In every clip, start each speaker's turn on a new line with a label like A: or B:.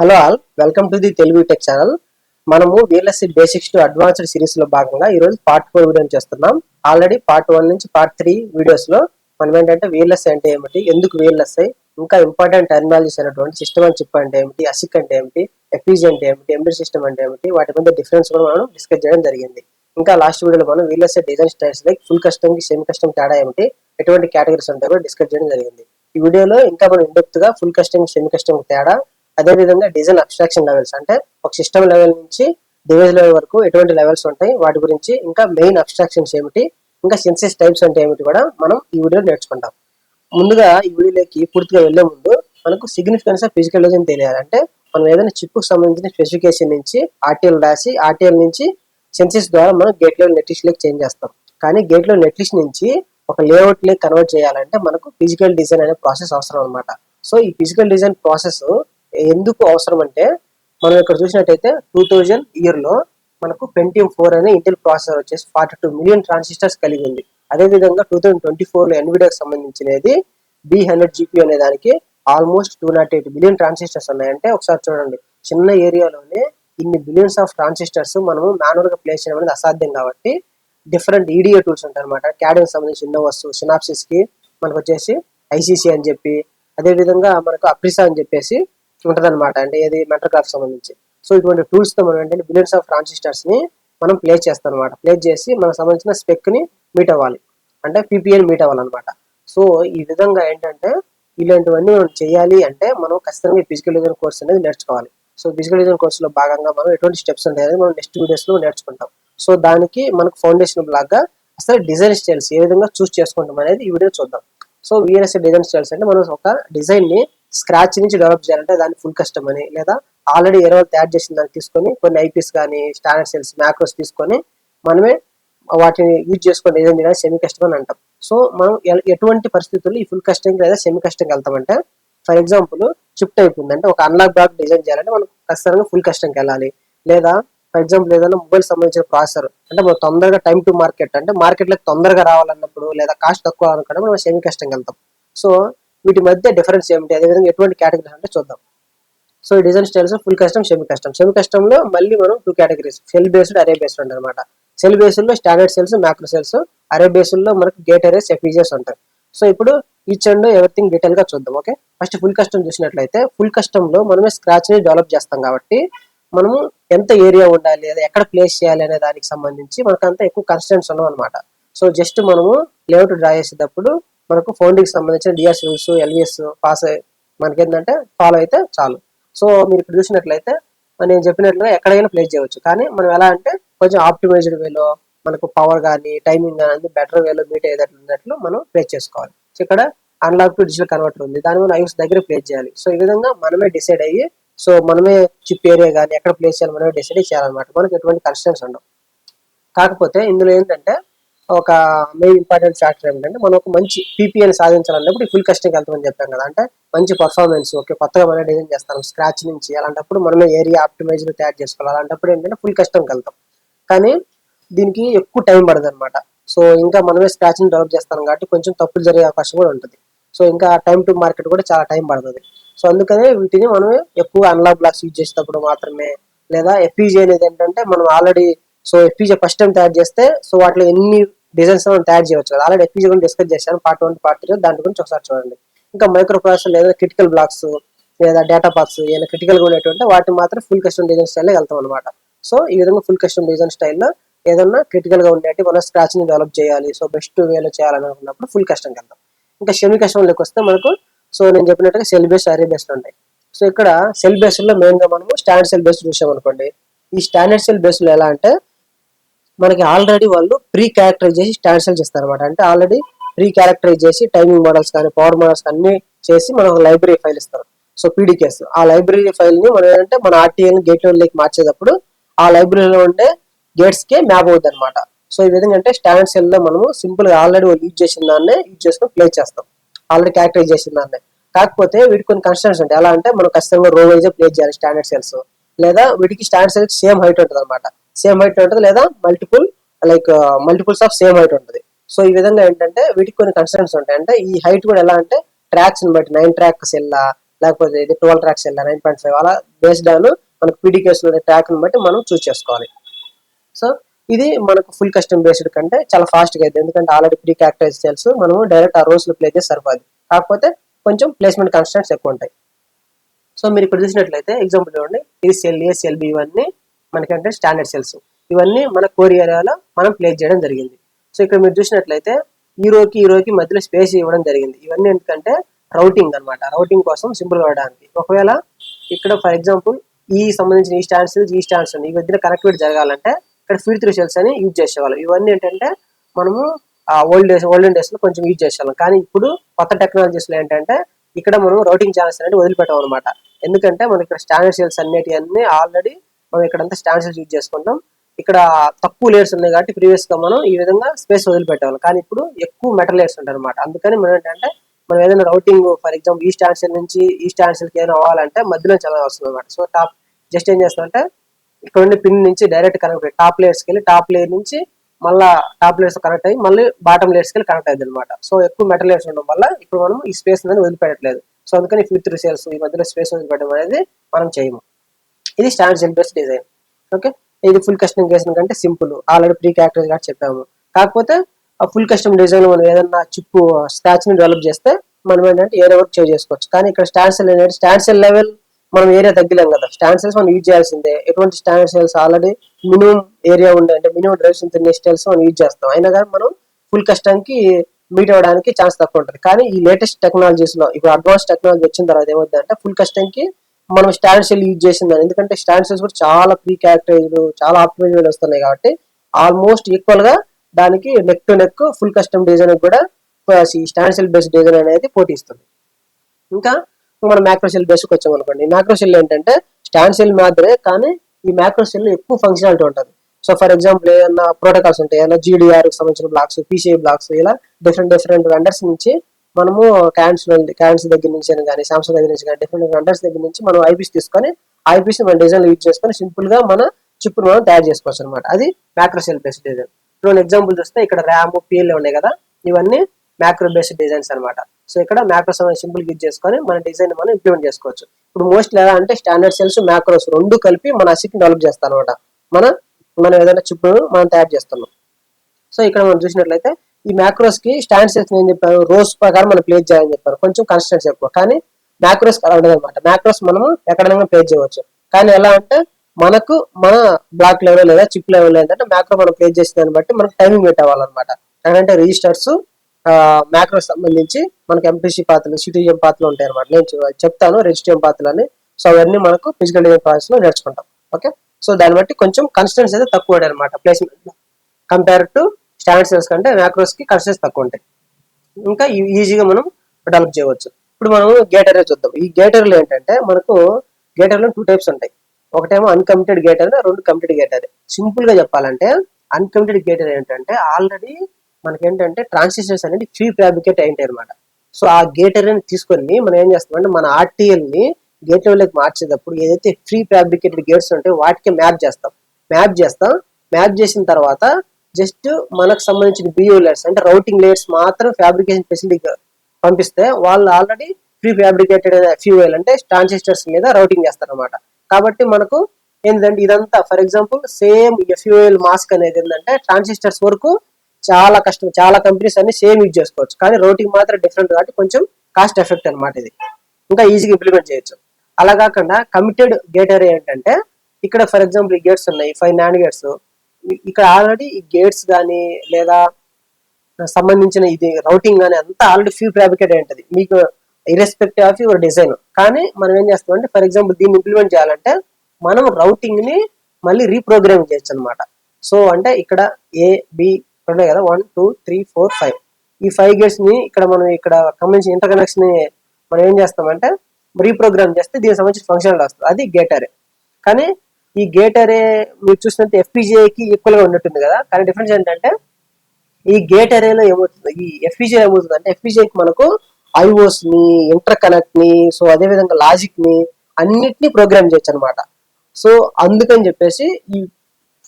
A: Hello all welcome to the Telugu tech channel. మనము VLSI basics to advanced సిరీస్లో భాగంగా ఈ రోజు పార్ట్ ఫోర్ వీడియో చేస్తున్నాం. ఆల్రెడీ పార్ట్ వన్ నుంచి పార్ట్ త్రీ వీడియోస్లో మనం ఏంటంటే వీఎల్ఎస్ఐ అంటే ఏమిటి ఎందుకు వీఎల్ఎస్ఐ ఇంకా ఇంపార్టెంట్ టెర్మినాలజీస్ అయినటువంటి సిస్టమ్ అని చిప్ అంటే ఏమిటి అసిక్ అంటే ఏమిటి ఎఫ్ఈజీ అంటే ఏమిటి ఎంబెడ్ సిస్టమ్ అంటే ఏమిటి వాటి మధ్య డిఫరెన్స్ కూడా మనం డిస్కస్ చేయడం జరిగింది. ఇంకా లాస్ట్ వీడియోలో మనం VLSI design styles like full కస్టమ్కి semi custom తేడా ఏమిటి ఎటువంటి కేటగిరీస్ ఉంటాయో కూడా డిస్కస్ చేయడం జరిగింది. ఈ వీడియోలో ఇంకా మనం ఇండెప్త్గా ఫుల్ కస్టమ్ సెమీ కస్టమ్ తేడా అదే విధంగా డిజైన్ అబ్స్ట్రాక్షన్ లెవెల్స్ అంటే ఒక సిస్టమ్ లెవెల్ నుంచి డివైస్ లెవెల్ వరకు ఎటువంటి లెవెల్స్ ఉంటాయి వాటి గురించి ఇంకా మెయిన్ అబ్స్ట్రాక్షన్స్ ఏమిటి ఇంకా సెన్సెస్ టైప్స్ అంటే ఏమిటి కూడా మనం ఈ వీడియోలో నేర్చుకుంటాం. ముందుగా ఈ వీడియోలోకి పూర్తిగా వెళ్ళే ముందు మనకు సిగ్నిఫికెన్స్ ఆఫ్ ఫిజికల్ డిజైన్ తెలియాలి. అంటే మనం ఏదైనా చిప్ సంబంధించిన స్పెసిఫికేషన్ నుంచి ఆర్టీఎల్ రాసి ఆర్టీఎల్ నుంచి సెన్సిస్ ద్వారా మనం గేట్ లెవెల్ నెట్లిస్ట్ లెక్ చేంజ్ చేస్తాం. కానీ గేట్ లెవెల్ నెట్లిస్ట్ నుంచి ఒక లేఅవుట్ లెక్ కన్వర్ట్ చేయాలంటే మనకు ఫిజికల్ డిజైన్ అనే ప్రాసెస్ అవసరం అనమాట సో ఈ ఫిజికల్ డిజైన్ ప్రాసెస్ ఎందుకు అవసరం అంటే మనం ఇక్కడ చూసినట్టయితే టూ థౌజండ్ ఇయర్లో మనకు పెంటియం ఫోర్ అనే ఇంటెల్ ప్రాసెసర్ వచ్చేసి ఫార్టీ టూ మిలియన్ ట్రాన్సిస్టర్స్ కలిగి ఉంది. అదే విధంగా టూ థౌసండ్ ట్వంటీ ఫోర్లో ఎన్విడియాకి సంబంధించినది బి హండ్రెడ్ జీపీ అనే దానికి almost two nought eight billion transistors ఉన్నాయంటే ఒకసారి చూడండి. చిన్న ఏరియాలోనే ఇన్ని బిలియన్స్ ఆఫ్ ట్రాన్సిస్టర్స్ మనము మాన్యువల్గా ప్లేస్ చేయడం అనేది అసాధ్యం కాబట్టి డిఫరెంట్ ఈడియో టూల్స్ ఉంటాయి అనమాట క్యాడెన్ సంబంధించి ఇన్నోవస్ సినాప్సిస్కి మనకు వచ్చేసి ఐసీసీ అని చెప్పి అదే విధంగా మనకు అప్రిసా అని చెప్పేసి ఉంటదన్నమాట. అంటే ఏది మెట్రోగ్రాఫ్ సంబంధించి. సో ఇటువంటి టూల్స్తో మనం ఏంటంటే బిలియన్స్ ఆఫ్ ట్రాన్సిస్టర్స్ని మనం ప్లే చేస్తాం అనమాట ప్లే చేసి మనకు సంబంధించిన స్పెక్ని మీట్ అవ్వాలి. అంటే పీపీఎల్ మీట్ అవ్వాలన్నమాట. సో ఈ విధంగా ఏంటంటే ఇలాంటివన్నీ మనం చేయాలి అంటే మనం ఖచ్చితంగా ఫిజికల్ డిజైన్ కోర్స్ అనేది నేర్చుకోవాలి. సో ఫిజికల్ డిజైన్ కోర్సులో భాగంగా మనం ఎటువంటి స్టెప్స్ ఉంటాయి అనేది మనం నెక్స్ట్ వీడియోస్లో నేర్చుకుంటాం. సో దానికి మనకు ఫౌండేషన్ లాగా అసలు డిజైన్ స్టైల్స్ ఏ విధంగా చూస్ చేసుకుంటాం అనేది ఈ వీడియో చూద్దాం. సో విఎల్ఎస్ఏ డిజైన్ స్టైల్స్ అంటే మనం ఒక డిజైన్ని స్క్రాచ్ నుంచి డెవలప్ చేయాలంటే దాన్ని ఫుల్ కస్టమ్ అని. లేదా ఆల్రెడీ ఏ రోజు తయారు చేసిన దాన్ని తీసుకొని కొన్ని ఐపీస్ కానీ స్టాండర్డ్ సెల్స్ మ్యాక్రోస్ తీసుకొని మనమే వాటిని యూజ్ చేసుకొని డిజైన్ చేయడానికి సెమీ కస్టమ్ అని అంటాం. సో మనం ఎటువంటి పరిస్థితుల్లో ఈ ఫుల్ కస్టమ్ లేదా సెమీ కస్టమ్ వెళ్తామంటే ఫర్ ఎగ్జాంపుల్ చిప్ టైప్ ఉందంటే అంటే ఒక అన్లాక్ బ్లాక్ డిజైన్ చేయాలంటే మనం ఖచ్చితంగా ఫుల్ కస్టమ్కి వెళ్ళాలి. లేదా ఫర్ ఎగ్జాంపుల్ ఏదైనా మొబైల్ సంబంధించిన ప్రాసెసర్ అంటే మనం తొందరగా టైం టు మార్కెట్ అంటే మార్కెట్లోకి తొందరగా రావాలన్నప్పుడు లేదా కాస్ట్ తక్కువ అనుకుంటే మనం సెమీ కష్టంకి వెళ్తాం. సో వీటి మధ్య డిఫరెన్స్ ఏమిటి? అదేవిధంగా ఎటువంటి కేటగిరీస్ అంటే చూద్దాం. సో ఈ design styles full custom semi custom semi కస్టమ్లో మళ్ళీ మనం two categories cell based array based ఉంటాయి అనమాట cell బేస్డ్లో standard cells macro cells array బేస్డ్లో మనకు గేట్ అరేస్ ఎఫీజియస్ ఉంటాయి. సో ఇప్పుడు ఈచ్ అండ్ ఎవ్రీథింగ్ డీటెయిల్గా చూద్దాం ఓకే ఫస్ట్ ఫుల్ కస్టమ్ చూసినట్లయితే ఫుల్ కస్టమ్లో మనమే స్క్రాచ్ని డెవలప్ చేస్తాం కాబట్టి మనము ఎంత ఏరియా ఉండాలి లేదా ఎక్కడ ప్లేస్ చేయాలి అనే దానికి సంబంధించి మనకు అంత ఎక్కువ కన్స్టెంట్స్ ఉండవు అనమాట సో జస్ట్ మనము లేఅవుట్ డ్రా చేసేటప్పుడు మనకు ఫౌండింగ్ సంబంధించిన డిఆర్ రూల్స్ ఎల్విఎస్ పాస్ మనకి ఏంటంటే ఫాలో అయితే చాలు. సో మీరు ఇక్కడ చూసినట్లయితే నేను చెప్పినట్లుగా ఎక్కడైనా ప్లేస్ చేయవచ్చు. కానీ మనం ఎలా అంటే కొంచెం ఆప్టిమైజ్డ్ వేలో మనకు పవర్ కానీ టైమింగ్ కానీ బెటర్ వేలో మీట్ అయ్యేటట్లు ఉన్నట్లు మనం ప్లేస్ చేసుకోవాలి. సో ఇక్కడ అన్లాక్ టు డిజిటల్ కన్వర్టర్ ఉంది. దాని మనం ఐఎస్ దగ్గర ప్లేస్ చేయాలి. సో ఈ విధంగా మనమే డిసైడ్ అయ్యి సో మనమే చిప్ ఏరియా కానీ ఎక్కడ ప్లేస్ చేయాలి మనమే డిసైడ్ చేయాలన్నమాట. మనకి ఎటువంటి కన్స్టెన్స్ ఉండవు. కాకపోతే ఇందులో ఏంటంటే ఒక మెయిన్ ఇంపార్టెంట్ ఫ్యాక్టర్ ఏంటంటే మనం ఒక మంచి పీపీఎన్ సాధించాలన్నప్పుడు ఫుల్ కస్టింగ్ వెళ్తామని చెప్పాం కదా. అంటే మంచి పర్ఫార్మెన్స్ ఓకే కొత్తగా మనం డిజైన్ చేస్తాం స్క్రాచ్ నుంచి అలాంటప్పుడు మనమే ఏరియా ఆప్టిమైజ్ తయారు చేసుకోవాలి. అలాంటప్పుడు ఏంటంటే ఫుల్ కస్టమ్కి వెళ్తాం. కానీ దీనికి ఎక్కువ టైం పడదు అనమాట సో ఇంకా మనమే స్క్రాచ్ని డెవలప్ చేస్తాం కాబట్టి కొంచెం తప్పులు జరిగే అవకాశం కూడా ఉంటుంది. సో ఇంకా టైం టు మార్కెట్ కూడా చాలా టైం పడుతుంది. సో అందుకనే వీటిని మనమే ఎక్కువ అనలాగ్ బ్లాక్స్ యూజ్ చేసేటప్పుడు మాత్రమే లేదా ఎఫ్ఈజీ అనేది ఏంటంటే మనం already so FEG first time తయారు చేస్తే సో వాటిలో ఎన్ని డిజైన్స్ మనం తయారు చేయవచ్చు కదా ఆల్రెడీ ఎఫ్ఈజీ గురించి డిస్కస్ చేశాను పార్ట్ వన్ పార్ట్ త్రీ దాని గురించి ఒకసారి చూడండి. ఇంకా మైక్రో ప్రాసెసర్ లేదా క్రిటికల్ బ్లాక్స్ లేదా డేటా బాక్స్ ఏదైనా క్రిటికల్గా ఉండేటువంటి వాటిని మాత్రం ఫుల్ కస్టమ్ డిజైన్ స్టైల్ వెళ్తాం అనమాట సో ఈ విధంగా ఫుల్ కస్టమ్ డిజైన్ స్టైల్లో ఏదన్నా క్రిటికల్గా ఉండేటి మనం స్క్రాచ్ని డెవలప్ చేయాలి సో బెస్ట్ వేలో చేయాలని అనుకున్నప్పుడు ఫుల్ కస్టమ్కి వెళ్తాం. ఇంకా సెమీ కస్టమ్ వస్తే మనకు సో నేను చెప్పినట్టుగా సెల్ బేస్ అరే బేస్డ్ ఉంటాయి. సో ఇక్కడ సెల్ బేస్డ్లో మెయిన్గా మనము స్టాండర్డ్ సెల్ బేస్డ్ చూసాం అనుకోండి. ఈ స్టాండర్డ్ సెల్ బేస్లో ఎలా అంటే మనకి ఆల్రెడీ వాళ్ళు ప్రీ క్యారెక్టరైజ్ చేసి స్టాండర్డ్ చేస్తారు అనమాట అంటే ఆల్రెడీ ప్రీ క్యారెక్టరైజ్ చేసి టైమింగ్ మోడల్స్ కానీ పవర్ మోడల్స్ అన్ని చేసి మనకు లైబ్రరీ ఫైల్ ఇస్తారు. సో పీడికేస్ ఆ లైబ్రరీ ఫైల్ని మనం ఏంటంటే మన ఆర్టీఎల్ గేట్లోకి మార్చేటప్పుడు ఆ లైబ్రరీలో ఉండే గేట్స్కి మ్యాప్ అవుతుంది అనమాట సో ఈ విధంగా అంటే స్టాండర్డ్ సెల్లో మనము సింపుల్గా ఆల్రెడీ వాళ్ళు యూజ్ చేసిన దాన్నే యూజ్ చేసుకొని ప్లే చేస్తాం. ఆల్రెడీ క్యారెక్టరైజ్ చేసిన దాన్నే. కాకపోతే వీటికి కొన్ని కన్స్టెంట్స్ ఉంటాయి. ఎలా అంటే మనం ఖచ్చితంగా రో వైజ్ ప్లే చేయాలి స్టాండర్డ్ సెల్స్ లేదా వీటికి స్టాండర్డ్ సెల్స్ సేమ్ హైట్ ఉంటుంది అనమాట సేమ్ హైట్ ఉంటుంది లేదా multiple like multiples of same height ఉంటుంది. సో ఈ విధంగా ఏంటంటే వీటికి కొన్ని కన్స్టెంట్స్ ఉంటాయి. అంటే ఈ హైట్ కూడా ఎలా అంటే ట్రాక్స్ బట్టి నైన్ ట్రాక్స్ వెళ్ళా లేకపోతే ఇది ట్వెల్వ్ ట్రాక్స్ వెళ్ళా నైన్ పాయింట్ ఫైవ్ అలా బేస్డ్ ఆన్ మనకు పీడికేస్లో ట్రాక్ బట్టి మనం చూస్ చేసుకోవాలి. సో ఇది మనకు ఫుల్ కస్టమ్ బేస్డ్ కంటే చాలా ఫాస్ట్గా అయితే ఎందుకంటే ఆల్రెడీ ప్రీ క్యారెక్టరైజ్ తెలుసు మనము డైరెక్ట్ ఆ రోజులు ప్లే చేసి సరిపోదు. కాకపోతే కొంచెం ప్లేస్మెంట్ కన్స్టెంట్స్ ఎక్కువ ఉంటాయి. సో మీరు ఇక్కడ చూసినట్లయితే ఎగ్జాంపుల్ చూడండి. ఇది సెల్ ఏ సెల్ బి ఇవన్నీ మనకంటే స్టాండర్డ్ సెల్స్ ఇవన్నీ మన కోర్ ఏరియాలో మనం ప్లేస్ చేయడం జరిగింది. సో ఇక్కడ మీరు చూసినట్లయితే ఈ రోకి ఈ రోకి మధ్యలో స్పేస్ ఇవ్వడం జరిగింది. ఇవన్నీ ఎందుకంటే రౌటింగ్ అన్నమాట. రౌటింగ్ కోసం సింపుల్ అవడానికి ఒకవేళ ఇక్కడ ఫర్ ఎగ్జాంపుల్ ఈ సంబంధించిన ఈ స్టాండ్స్ ఈ స్టాండ్స్ ఈ మధ్యన కనెక్టివిటీ జరగాలంటే ఇక్కడ ఫీడ్ త్రూ సెల్స్ అని యూజ్ చేసేవాళ్ళం. ఇవన్నీ ఏంటంటే మనము ఓల్డ్ డేస్ ఓల్డెన్ డేస్లో కొంచెం యూజ్ చేసేవాళ్ళం. కానీ ఇప్పుడు కొత్త టెక్నాలజీస్లో ఏంటంటే ఇక్కడ మనం రౌటింగ్ ఛానల్స్ అనేది వదిలిపెట్టాం అనమాట ఎందుకంటే మనకి ఇక్కడ స్టాండర్డ్ సెల్స్ అన్నిటి అన్ని ఆల్రెడీ మనం ఇక్కడంతా స్టాండర్డ్ యూజ్ చేసుకుంటాం ఇక్కడ తక్కువ లేయర్స్ ఉన్నాయి కాబట్టి ప్రీవియస్గా మనం ఈ విధంగా స్పేస్ వదిలిపెట్టేవాళ్ళం కానీ ఇప్పుడు ఎక్కువ మెటల్ లేయర్స్ ఉంటాయి అనమాట అందుకని మనం ఏంటంటే మనం ఏదైనా రౌటింగ్ ఫర్ ఎగ్జాంపుల్ ఈ స్టాండ్ నుంచి e ఈ స్టాండ్కి ఏదైనా అవ్వాలంటే మధ్యలో చాలా వస్తుంది అనమాట సో టాప్ జస్ట్ ఏం చేస్తామంటే ఇక్కడ ఉండే పిన్ నుంచి డైరెక్ట్ కనెక్ట్ టాప్ లేయర్స్కి వెళ్ళి టాప్ లేయర్ నుంచి మళ్ళా టాప్ లేయర్స్ కనెక్ట్ అయ్యి మళ్ళీ బాటమ్ లేయర్స్కి వెళ్ళి కనెక్ట్ అయ్యింది అనమాట సో ఎక్కువ మెటల్ లేయర్స్ ఉండడం వల్ల ఇప్పుడు మనం ఈ స్పేస్ అనేది వదిలిపెట్టట్లేదు. సో అందుకని ఫ్యూచర్ సేల్స్ ఈ మధ్యలో స్పేస్ వదిలిపెట్టడం అనేది మనం చేయము. ఇది స్టాండర్డ్ సెల్ డిజైన్ ఓకే ఇది ఫుల్ కస్టమైజేషన్ కంటే సింపుల్ ఆల్రెడీ ప్రీ క్యారెక్టర్గా చెప్పాము. కాకపోతే ఆ ఫుల్ కస్టమ్ డిజైన్ మనం ఏదన్నా చిప్పు స్టాచ్ని డెవలప్ చేస్తే మనం ఏంటంటే ఏరియా వర్క్ చేంజ్ చేసుకోవచ్చు. కానీ ఇక్కడ స్టాండ్ సెల్ ఏంటంటే స్టాండ్ సెల్ లెవెల్ మనం ఏరియా తగ్గలేం కదా. స్టాండ్ సెల్స్ మనం యూజ్ చేయాల్సిందే. ఎటువంటి stand cells already minimum area ఉండే అంటే మినిమం డ్రైవ్స్ ఇంత నెస్టెల్స్ మనం యూజ్ చేస్తాం. అయినా కానీ మనం ఫుల్ కస్టమ్కి మీట్ అవ్వడానికి ఛాన్స్ తక్కువ ఉంటుంది. కానీ ఈ లేటెస్ట్ టెక్నాలజీస్లో ఇప్పుడు అడ్వాన్స్ టెక్నాలజీ వచ్చిన తర్వాత ఏమవుతుంది అంటే ఫుల్ కస్టమ్కి మనం స్టాండ్ సెల్ యూజ్ చేసిందని ఎందుకంటే స్టాండ్ సెల్స్ కూడా చాలా ప్రీ క్యారెక్టరైజ్డ్ చాలా ఆప్టిమైజ్డ్ వస్తున్నాయి కాబట్టి ఆల్మోస్ట్ ఈక్వల్గా దానికి neck to neck full custom design కూడా ఈ స్టాండ్ సెల్ బేస్డ్ డిజైన్ అనేది పోటీస్తుంది. ఇంకా మనం మ్యాక్రో సెల్ బేస్కి వచ్చాం అనుకోండి. మ్యాక్రో సెల్ ఏంటంటే స్టాండ్ సెల్ మాత్రమే కానీ ఈ మ్యాక్రో సెల్ ఎక్కువ ఫంక్షనాలిటీ ఉంటుంది. సో ఫర్ ఎగ్జాంపుల్ ఏమైనా ప్రోటోకాల్స్ ఉంటాయి. ఏదైనా జీడీఆర్ సంబంధించిన బ్లాక్స్ పీసీఐ బ్లాక్స్ ఇలా డిఫరెంట్ డిఫరెంట్ వెండర్స్ నుంచి మనము క్యాన్స్ క్యాన్స్ దగ్గర నుంచి అని కానీ సామ్సంగ్ దగ్గర నుంచి కానీ డిఫరెంట్ వెండర్స్ దగ్గర నుంచి మనం ఐపీస్ తీసుకొని ఐపీస్ మన డిజైన్ యూజ్ చేసుకొని సింపుల్గా మన చిప్ మనం తయారు చేసుకోవచ్చు అనమాట అది మ్యాక్రో సెల్ బేస్డ్ డిజైన్ ఇప్పుడు ఎగ్జాంపుల్ చూస్తే ఇక్కడ ర్యామ్ పిఎల్ ఉన్నాయి కదా ఇవన్నీ మ్యాక్రో బేస్డ్ డిజైన్స్ అన్నమాట. సో ఇక్కడ మ్యాక్రోస్ అనేది సింపుల్ యూజ్ చేసుకొని మన డిజైన్ మనం ఇంప్లిమెంట్ చేసుకోవచ్చు. ఇప్పుడు మోస్ట్లీ ఎలా అంటే స్టాండర్డ్ సెల్స్ మ్యాక్రోస్ రెండు కలిపి మన అసిక్ డెవలప్ చేస్తాం అనమాట మన మనం ఏదైనా చిప్ మనం తయారు చేస్తున్నాం. సో ఇక్కడ మనం చూసినట్లయితే ఈ మ్యాక్రోస్కి స్టాండ్ సెల్స్ ఏం చెప్పాను రోస్ ప్రకారం మనం ప్లేస్ చేయాలని చెప్పాను కొంచెం కన్స్టెన్స్ ఎక్కువ. కానీ మ్యాక్రోస్ అలా ఉండదు అనమాట మ్యాక్రోస్ మనము ఎక్కడైనా ప్లేస్ చేయవచ్చు. కానీ ఎలా అంటే మనకు మన బ్లాక్ లెవెల్ లేదా చిప్ లెవెల్ ఏంటంటే మ్యాక్రో మనం ప్లేస్ చేసిన దాన్ని బట్టి మనకు టైమింగ్ పెట్టేవాళ్ళనమాట ఎందుకంటే రిజిస్టర్స్ మ్యాక్రో సంబంధించి మనకి ఎంపీసీ పాత్రలు సిటీఎం పాత్రలు ఉంటాయి అనమాట నేను చెప్తాను రిజిస్టర్ పాత్రలు అని సో అవన్నీ మనకు ఫిజికల్ డిజైన్ ప్రాసెస్లో నేర్చుకుంటాం. ఓకే? సో దాన్ని బట్టి కొంచెం కన్స్టెన్స్ అయితే తక్కువ అనమాట placement compare to standard cells కంటే మ్యాక్రోస్కి కన్స్టెన్స్ తక్కువ ఉంటాయి. ఇంకా ఈ- ఈజీగా మనం డెవలప్ చేయవచ్చు. ఇప్పుడు మనం గేటర్ చూద్దాం. ఈ గేటర్లు ఏంటంటే మనకు గేటర్లో టూ టైప్స్ ఉంటాయి. ఒకటేమో అన్కమిటెడ్ గేటర్ రెండు కమిటెడ్ గేటర్ సింపుల్గా చెప్పాలంటే అన్కమిటెడ్ గేటర్ ఏంటంటే ఆల్రెడీ మనకేంటంటే ట్రాన్సిస్టర్స్ అనేది ఫ్రీ ఫ్యాబ్రికేట్ అయింటాయి అనమాట సో ఆ గేటర్ని తీసుకొని మనం ఏం చేస్తామంటే మన ఆర్టీఎల్ని గేట్ లెవెల్కి మార్చేటప్పుడు ఏదైతే ఫ్రీ ఫ్యాబ్రికేటెడ్ గేట్స్ ఉంటాయో వాటికి మ్యాప్ చేస్తాం. మ్యాప్ చేస్తాం. మ్యాప్ చేసిన తర్వాత జస్ట్ మనకు సంబంధించిన బియో లేయర్స్ అంటే రౌటింగ్ లేయర్స్ మాత్రం ఫ్యాబ్రికేషన్ ఫెసిలిటీ పంపిస్తే వాళ్ళు ఆల్రెడీ ప్రీ ఫ్యాబ్రికేటెడ్ ఫ్యూఎల్ అంటే ట్రాన్సిస్టర్స్ మీద రౌటింగ్ చేస్తారనమాట కాబట్టి మనకు ఏంటంటే ఇదంతా for example same FUL mask అనేది ఏంటంటే ట్రాన్సిస్టర్స్ వరకు చాలా కష్టం చాలా కంపెనీస్ అన్ని సేమ్ యూజ్ చేసుకోవచ్చు. కానీ రౌటింగ్ మాత్రం డిఫరెంట్ కాబట్టి కొంచెం కాస్ట్ ఎఫెక్ట్ అన్నమాట ఇది. ఇంకా ఈజీగా ఇంప్లిమెంట్ చేయొచ్చు. అలా కాకుండా కమిటెడ్ గేట్ అరే ఏంటంటే ఇక్కడ ఫర్ ఎగ్జాంపుల్ ఈ గేట్స్ ఉన్నాయి ఫైవ్ నాన్ గేట్స్ ఇక్కడ ఆల్రెడీ ఈ గేట్స్ కానీ లేదా సంబంధించిన ఇది రౌటింగ్ కానీ అంతా ఆల్రెడీ ఫ్యూ ఫ్యాబ్రికేట్ అయి ఉంటుంది మీకు ఇరెస్పెక్టివ్ ఆఫ్ యువర్ డిజైన్ కానీ మనం ఏం చేస్తామంటే ఫర్ ఎగ్జాంపుల్ దీన్ని ఇంప్లిమెంట్ చేయాలంటే మనం రౌటింగ్ని మళ్ళీ రీప్రోగ్రామ్ చేయొచ్చు అనమాట సో అంటే ఇక్కడ ఏ బి ఉన్నాయి కదా? One two three four five ఈ ఫైవ్ గేట్స్ని ఇక్కడ మనం ఇక్కడ సంబంధించిన ఇంటర్ కనెక్షన్ని మనం ఏం చేస్తామంటే రీప్రోగ్రామ్ చేస్తే దీనికి సంబంధించిన ఫంక్షన్ వస్తుంది. అది గేట్ అరే కానీ ఈ గేట్ అరే మీరు చూసినట్టు ఎఫ్పిజిఐకి ఈక్వల్గా ఉన్నట్టుంది కదా? కానీ డిఫరెన్స్ ఏంటంటే ఈ గేట్ అరేలో ఏమవుతుంది? ఈ ఎఫ్పిజిఐ ఏమవుతుంది అంటే ఎఫ్పిజిఐకి మనకు ఐఓస్ని ఇంటర్ కనెక్ట్ని సో అదే విధంగా లాజిక్ని అన్నిటిని ప్రోగ్రామ్ చేయొచ్చు అనమాట సో అందుకని చెప్పేసి ఈ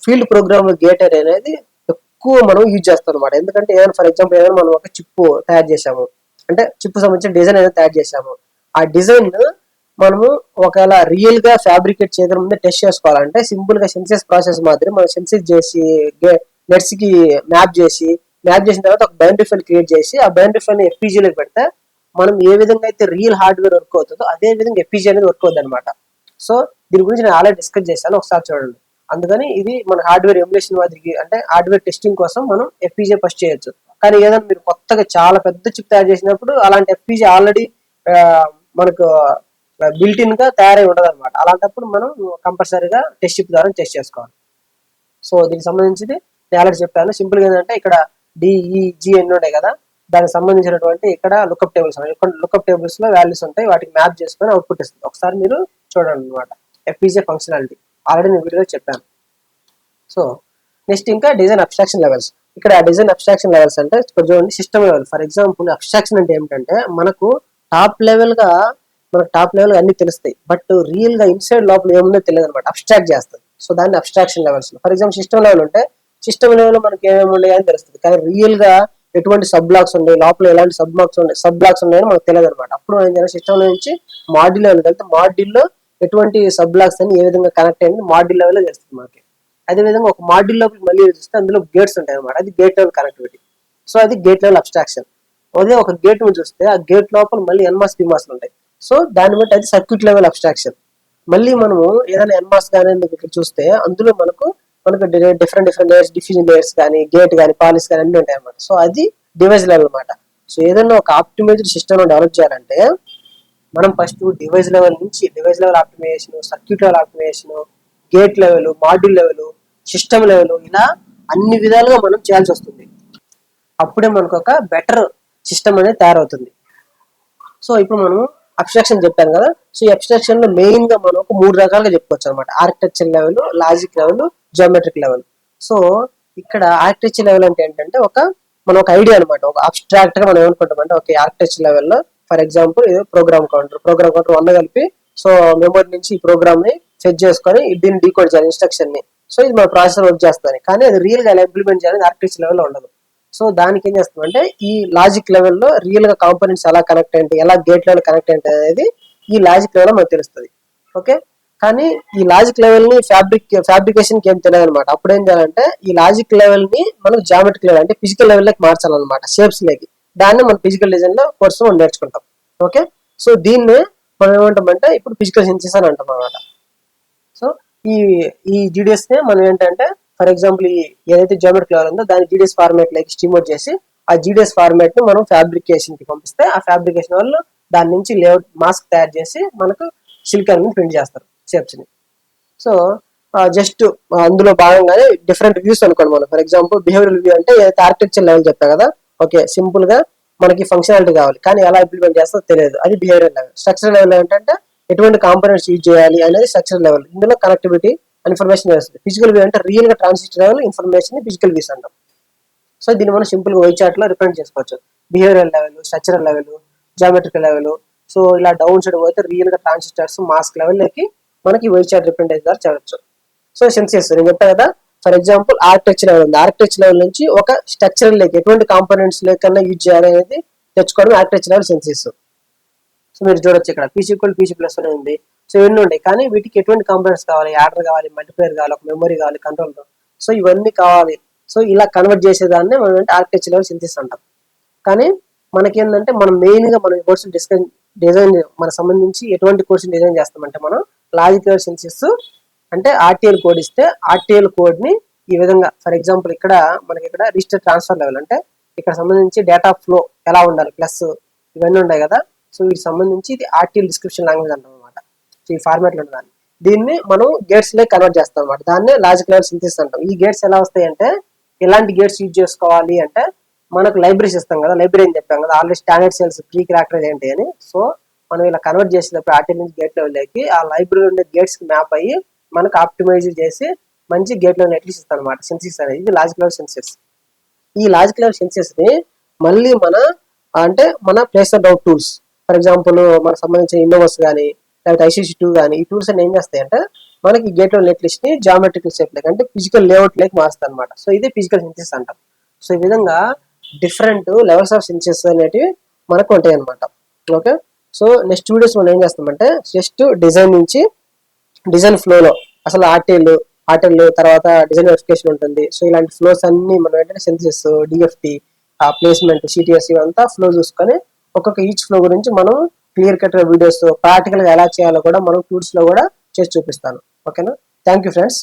A: ఫీల్డ్ ప్రోగ్రామ్ గేట్ అరే అనేది ఎక్కువ మనం యూజ్ చేస్తాం అనమాట ఎందుకంటే ఏదైనా ఫర్ ఎగ్జాంపుల్ ఏదైనా మనం ఒక చిప్ తయారు చేసాము అంటే చిప్ సంబంధించిన డిజైన్ ఏదైనా తయారు చేసాము ఆ డిజైన్ మనము ఒకవేళ రియల్గా ఫ్యాబ్రికేట్ చేయడం ముందే టెస్ట్ చేసుకోవాలంటే సింపుల్గా సెన్సెస్ ప్రాసెస్ మాదిరి మనం సెన్సెస్ చేసి నెట్స్కి మ్యాప్ చేసి మ్యాప్ చేసిన తర్వాత ఒక బైండరీ ఫైల్ క్రియేట్ చేసి ఆ బైండరీ ఫైల్ని పెడితే మనం ఏ విధంగా అయితే రియల్ హార్డ్వేర్ వర్క్ అవుతుందో అదే విధంగా ఎఫ్పీజీ అనేది వర్క్ అవుతుంది అనమాట సో దీని గురించి నేను ఆల్రెడీ డిస్కస్ చేశాను ఒకసారి చూడండి. అందుకని ఇది మన హార్డ్వేర్ ఎమ్యులేషన్ మాదిరికి అంటే హార్డ్వేర్ టెస్టింగ్ కోసం మనం ఎఫ్పీజే ఫస్ట్ చేయొచ్చు. కానీ ఏదైనా మీరు కొత్తగా చాలా పెద్ద చిప్ తయారు చేసినప్పుడు అలాంటి ఎఫ్పీజే ఆల్రెడీ మనకు బిల్ట్ ఇన్గా తయారై ఉండదు అనమాట అలాంటప్పుడు మనం కంపల్సరీగా టెస్ట్ చిప్ ద్వారా టెస్ట్ చేసుకోవాలి. సో దీనికి సంబంధించింది నేను ఆల్రెడీ చెప్పాను. సింపుల్గా ఏంటంటే ఇక్కడ డిఈజి e, ఎన్ని ఉంటాయి కదా? దానికి సంబంధించినటువంటి ఇక్కడ లుకప్ టేబుల్స్ ఉన్నాయి. లుకప్ టేబుల్స్లో వాల్యూస్ ఉంటాయి. వాటికి మ్యాప్ చేసుకొని అవుట్పుట్ ఇస్తుంది. ఒకసారి మీరు చూడండి అనమాట ఎఫ్పిజే ఫంక్షనాలిటీ ఆల్రెడీ నేను వీడియోలో చెప్పాను. సో నెక్స్ట్ ఇంకా డిజైన్ అబ్స్ట్రాక్షన్ లెవెల్స్ ఇక్కడ డిజైన్ అబ్స్ట్రాక్షన్ లెవెల్స్ అంటే ఇక్కడ చూడండి system level for example abstraction అంటే ఏమిటంటే మనకు టాప్ లెవెల్గా మనకు టాప్ లెవెల్ అన్ని తెలుస్తాయి. బట్ రియల్గా ఇన్సైడ్ లోపల ఏముందో తెలియదు అనమాట అబ్స్ట్రాక్ట్ చేస్తుంది. సో దాన్ని abstraction levels for example system level ఉంటే సిస్టమ్ లెవెల్ మనకి ఏమేమి ఉన్నాయి అని తెలుస్తుంది. కానీ రియల్గా ఎటువంటి సబ్ బ్లాక్స్ ఉన్నాయి లోపల ఎలాంటి సబ్ బ్లాక్స్ ఉన్నాయి సబ్ బ్లాక్స్ ఉన్నాయని మనకు తెలియదు అనమాట అప్పుడు ఏం చేయాలి సిస్టమ్ నుంచి మాడ్యూల్ లెవెల్ వెళ్తే మాడ్యూల్లో ఎటువంటి సబ్ బ్లాక్స్ అని ఏ విధంగా కనెక్ట్ అయింది మాడ్యూల్ లెవెల్లో చేస్తుంది మనకి. అదే విధంగా ఒక మాడ్యూల్ లోపలికి మళ్ళీ చూస్తే అందులో గేట్స్ ఉంటాయి అనమాట అది గేట్ లెవెల్ కనెక్టివిటీ సో అది గేట్ లెవెల్ అబ్స్ట్రాక్షన్ అదే ఒక గేట్ చూస్తే ఆ గేట్ లోపల మళ్ళీ ఎన్మాస్ పిమాస్ ఉంటాయి. సో దాన్ని బట్టి అది సర్క్యూట్ లెవెల్ అబ్స్ట్రాక్షన్ మళ్ళీ మనము ఏదైనా ఎన్మాస్ కానీ ఇక్కడ చూస్తే అందులో మనకు మనకు different different layers diffusion layers కానీ గేట్ కానీ పాలిస్ కానీ అన్ని ఉంటాయి అనమాట సో అది డివైస్ లెవెల్ అనమాట సో ఏదైనా ఒక ఆప్టిమైజ్డ్ సిస్టమ్ డెవలప్ చేయాలంటే మనం ఫస్ట్ డివైస్ లెవెల్ నుంచి device level optimisation circuit level optimisation gate level module level system level ఇలా అన్ని విధాలుగా మనం చేయాల్సి వస్తుంది. అప్పుడే మనకు ఒక బెటర్ సిస్టమ్ అనేది తయారవుతుంది. సో ఇప్పుడు మనం అబ్స్ట్రాక్షన్ చెప్పాను కదా. సో ఈ అబ్స్ట్రాక్షన్లో మెయిన్గా మనం ఒక మూడు రకాలుగా చెప్పుకోవచ్చు అనమాట architecture level logic level geometric level so ఇక్కడ ఆర్కిటెక్చర్ లెవెల్ అంటే ఏంటంటే ఒక మనం ఒక ఐడియా అనమాట ఒక అబ్స్ట్రాక్ట్గా మనం ఏమనుకుంటాం అంటే ఒక ఆర్కిటెక్చర్ లెవెల్లో ఫర్ ఎగ్జాంపుల్ ఇది program counter program counter one కలిపి సో మెమరీ నుంచి ఈ ప్రోగ్రామ్ని సెట్ చేసుకొని దీన్ని డీకోడ్ చేయాలి ఇన్స్ట్రక్షన్ని. సో ఇది మన ప్రాసెసర్ వర్క్ చేస్తుంది. కానీ అది రియల్గా ఎలా ఇంప్లిమెంట్ చేయాలి ఆర్కిటెక్చర్ లెవెల్ ఉండదు. సో దానికి ఏం చేస్తామంటే ఈ లాజిక్ లెవెల్లో రియల్గా కాంపోనెంట్స్ ఎలా కనెక్ట్ ఏంటి ఎలా గేట్ లెవెల్ కనెక్ట్ ఏంటి అనేది ఈ లాజిక్ లెవెల్ మనకు తెలుస్తుంది. ఓకే కానీ ఈ లాజిక్ లెవెల్ని ఫ్యాబ్రిక్ ఫ్యాబ్రికేషన్కి ఏం తెలియదు అనమాట అప్పుడు ఏం చేయాలంటే ఈ లాజిక్ లెవెల్ని మనం జామెట్రిక్ లెవెల్ అంటే ఫిజికల్ లెవెల్లోకి మార్చాలన్నమాట షేప్స్లోకి. దాన్ని మనం ఫిజికల్ డిజైన్లో కోర్సు మనం నేర్చుకుంటాం. ఓకే సో దీన్ని మనం ఏమంటామంటే ఇప్పుడు ఫిజికల్ సైన్సెస్ అని అంటాం అనమాట సో ఈ ఈ జీడిఎస్ నే మనం ఏంటంటే ఫర్ ఎగ్జాంపుల్ ఈ ఏదైతే జామెట్రిక్ లెవెల్ ఉందో దాని జీడిఎస్ ఫార్మాట్ లైక్ స్టీమౌట్ చేసి ఆ జీడిఎస్ ఫార్మాట్ని మనం ఫ్యాబ్రికేషన్కి పంపిస్తే ఆ ఫ్యాబ్రికేషన్ వాళ్ళు దాని నుంచి లేఅవుట్ మాస్క్ తయారు చేసి మనకు సిల్క్ మీద ప్రింట్ చేస్తారు షేప్స్ని. సో జస్ట్ అందులో భాగంగానే డిఫరెంట్ వ్యూస్ అనుకోండి మనం. ఫర్ ఎగ్జాంపుల్ బిహేవియరల్ వ్యూ అంటే ఏదైతే ఆర్కిటెక్చర్ లెవెల్ చెప్పా కదా ఓకే సింపుల్గా మనకి ఫంక్షనాలిటీ కావాలి కానీ ఎలా ఇంప్లిమెంట్ చేస్తో తెలియదు. అది బిహేవియర్ లెవెల్ స్ట్రక్చర్ లెవెల్ ఏంటంటే ఎటువంటి కాంపోనెంట్స్ యూజ్ చేయాలి అనేది స్ట్రక్చర్ లెవెల్ ఇందులో కనెక్టివిటీ ఇన్ఫర్మేషన్ వేస్తుంది ఫిజికల్ వ్యూ అంటే రియల్గా transistor level information physical views అంటాం. సో దీన్ని మనం సింపుల్గా వై చార్ట్లో రిప్రజెంట్ చేసుకోవచ్చు. Behavioural level structural level geometrical level so ఇలా డౌన్ సైడ్ పోతే రియల్గా ట్రాన్సిస్టర్స్ మాస్క్ లెవెల్ లకి మనకి వై చార్ట్ రిప్రజెంట్ ద్వారా చేయవచ్చు సో సెన్సియస్ నేను చెప్పాను కదా ఫర్ ఎగ్జాంపుల్ ఆర్కిటెక్చర్ లెవెల్ ఉంది. ఆర్కిటెక్చర్ లెవెల్ నుంచి ఒక స్ట్రక్చరల్ లేక్ ఎటువంటి కాంపోనెంట్స్ లేకన్నా యూజ్ చేయాలి అనేది తెచ్చుకోవడం ఆర్కిటెక్చర్ లెవెల్ సెన్సియస్ సో మీరు చూడొచ్చు ఇక్కడ. పీసీక్వల్ పీసీ ప్లస్ అనే ఉంది. సో ఇవన్నీ ఉన్నాయి కానీ వీటికి ఎటువంటి కాంపోనెంట్స్ కావాలి? యాడర్ కావాలి మల్టీప్లేయర్ కావాలి ఒక మెమరీ కావాలి కంట్రోల్ సో ఇవన్నీ కావాలి. సో ఇలా కన్వర్ట్ చేసేదాన్ని మనం అంటే ఆర్కిటెక్చర్ లెవెల్ సింథిస్ అంటాం. కానీ మనకి ఏంటంటే మనం మెయిన్గా మనం కోర్సు డిస్కస్ డిజైన్ మన సంబంధించి ఎటువంటి కోర్సు డిజైన్ చేస్తామంటే మనం లాజికల్ సింథిస్ అంటే ఆర్టీఎల్ కోడ్ ఇస్తే ఆర్టీఎల్ కోడ్ని ఈ విధంగా ఫర్ ఎగ్జాంపుల్ ఇక్కడ మనకి ఇక్కడ రిజిస్టర్ ట్రాన్స్ఫర్ లెవెల్ అంటే ఇక్కడ సంబంధించి డేటా ఫ్లో ఎలా ఉండాలి? ప్లస్ ఇవన్నీ ఉన్నాయి కదా. సో వీటికి సంబంధించి ఇది ఆర్టీఎల్ డిస్క్రిప్షన్ లాంగ్వేజ్ అంటాం అనమాట సో ఈ ఫార్మాట్లో ఉన్నదాన్ని. దీన్ని మనం గేట్స్ లే కన్వర్ట్ చేస్తాం అనమాట దాన్ని లాజిక్ లెవెల్ సింథసిస్ అంటాం. ఈ గేట్స్ ఎలా వస్తాయి అంటే ఎలాంటి గేట్స్ యూజ్ చేసుకోవాలి అంటే మనకు లైబ్రరీస్ ఇస్తాం కదా లైబ్రరీ అని చెప్పాం కదా already standard cells pre character ఏంటి అని. సో మనం ఇలా కన్వర్ట్ చేసినప్పుడు ఆర్టీఎల్ నుంచి గేట్ లెవెల్లోకి ఆ లైబ్రరీ ఉండే గేట్స్కి మ్యాప్ అయ్యి మనకు ఆప్టిమైజ్ చేసి మంచి గేట్ లెవెల్ నెట్లీస్ ఇస్తాం అనమాట సెన్సిస్ అనేది ఇది లాజిక్ లెవెల్ సెన్సెస్ ఈ లాజిక్ లెవెల్ సెన్సెస్ని మళ్ళీ మన అంటే మన place route tools for example మనకు సంబంధించిన ఇన్నోవస్ కానీ లేకపోతే ఐసీసీ టూ కానీ ఈ టూల్స్ అన్ని ఏం చేస్తాయంటే మనకి గేట్ నెట్ లిస్ట్ని జామెట్రికల్ షేప్ లెక్ అంటే ఫిజికల్ లేఅవుట్ లెక్ మారుస్తాయి అనమాట సో ఇది ఫిజికల్ సెన్సెస్ అంటాం. సో ఈ విధంగా డిఫరెంట్ లెవెల్స్ ఆఫ్ సెన్సెస్ అనేటివి మనకు ఉంటాయి అనమాట ఓకే సో నెక్స్ట్ వీడియోస్ మనం ఏం చేస్తామంటే జస్ట్ డిజైన్ నుంచి డిజైన్ ఫ్లోలో అసలు ఆర్టీలు ఆర్టీఎల్ తర్వాత డిజైన్ వెరిఫికేషన్ ఉంటుంది. సో ఇలాంటి ఫ్లోస్ అన్ని మనం ఏంటంటే సింథసిస్ డిఎఫ్టి ఆ ప్లేస్మెంట్ సిటిఎస్ ఇవంతా ఫ్లో చూసుకొని ఒక్కొక్క ఈచ్ ఫ్లో గురించి మనం క్లియర్ కట్ వీడియోస్ ప్రాక్టికల్గా ఎలా చేయాలో కూడా మనం టూర్స్లో కూడా చేసి చూపిస్తాను. ఓకేనా థ్యాంక్ యూ ఫ్రెండ్స్